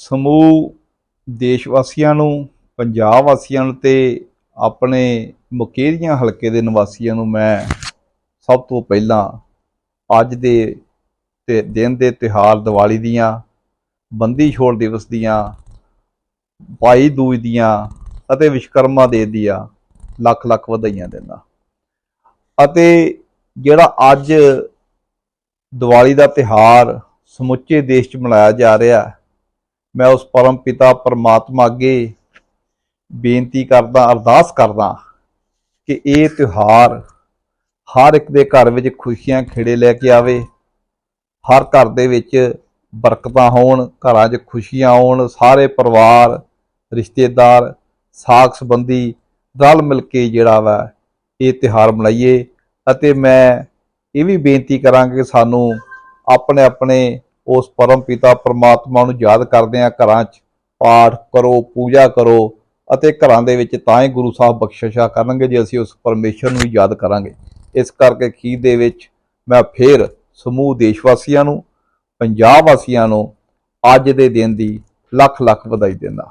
ਸਮੂਹ ਦੇਸ਼ ਵਾਸੀਆਂ ਨੂੰ ਪੰਜਾਬ ਵਾਸੀਆਂ ਨੂੰ ਤੇ ਆਪਣੇ ਮੁਕੇਰੀਆਂ ਹਲਕੇ ਦੇ ਨਿਵਾਸੀਆਂ ਨੂੰ ਮੈਂ ਸਭ ਤੋਂ ਪਹਿਲਾਂ ਅੱਜ ਦੇ ਤੇ ਦਿਨ ਦੇ ਤਿਹਾਰ ਦੀਵਾਲੀ ਦੀਆਂ ਬੰਦੀ ਛੋੜ ਦਿਵਸ ਦੀਆਂ ਭਾਈ ਦੂਜ ਦੀਆਂ ਅਤੇ ਵਿਸ਼ਕਰਮਾ ਦੇ ਦੀਆਂ ਲੱਖ ਲੱਖ ਵਧਾਈਆਂ ਦਿੰਦਾ। ਅਤੇ ਜਿਹੜਾ ਅੱਜ ਦੀਵਾਲੀ ਦਾ ਤਿਹਾਰ ਸਮੁੱਚੇ ਦੇਸ਼ 'ਚ ਮਨਾਇਆ ਜਾ ਰਿਹਾ ਹੈ, ਮੈਂ ਉਸ ਪਰਮ ਪਿਤਾ ਪਰਮਾਤਮਾ ਅੱਗੇ ਬੇਨਤੀ ਕਰਦਾ, ਅਰਦਾਸ ਕਰਦਾ ਕਿ ਇਹ ਤਿਉਹਾਰ ਹਰ ਇੱਕ ਦੇ ਘਰ ਵਿੱਚ ਖੁਸ਼ੀਆਂ ਖੇੜੇ ਲੈ ਕੇ ਆਵੇ, ਹਰ ਘਰ ਦੇ ਵਿੱਚ ਬਰਕਤਾਂ ਹੋਣ, ਘਰਾਂ 'ਚ ਖੁਸ਼ੀਆਂ ਆਉਣ ਸਾਰੇ ਪਰਿਵਾਰ, ਰਿਸ਼ਤੇਦਾਰ ਸਾਕ ਸੰਬੰਧੀ ਰਲ ਮਿਲ ਕੇ ਜਿਹੜਾ ਵਾ ਇਹ ਤਿਉਹਾਰ ਮਨਾਈਏ ਅਤੇ ਮੈਂ ਇਹ ਵੀ ਬੇਨਤੀ ਕਰਾਂਗਾ ਕਿ ਸਾਨੂੰ ਆਪਣੇ ਆਪਣੇ ਉਸ ਪਰਮ ਪਿਤਾ ਪਰਮਾਤਮਾ ਨੂੰ ਯਾਦ ਕਰਦੇ ਆ ਘਰਾਂ 'ਚ। ਪਾਠ ਕਰੋ, ਪੂਜਾ ਕਰੋ ਅਤੇ ਘਰਾਂ ਦੇ ਵਿੱਚ ਤਾਂ ਹੀ ਗੁਰੂ ਸਾਹਿਬ ਬਖਸ਼ਿਸ਼ਾ ਕਰਨਗੇ ਜੇ ਅਸੀਂ ਉਸ ਪਰਮੇਸ਼ਰ ਨੂੰ ਯਾਦ ਕਰਾਂਗੇ। ਇਸ ਕਰਕੇ ਖੀਰ ਦੇ ਵਿੱਚ ਮੈਂ ਫੇਰ ਸਮੂਹ ਦੇਸ਼ ਵਾਸੀਆਂ ਨੂੰ, ਪੰਜਾਬ ਵਾਸੀਆਂ ਨੂੰ ਅੱਜ ਦੇ ਦਿਨ ਦੀ ਲੱਖ ਲੱਖ ਵਧਾਈ ਦਿੰਦਾ।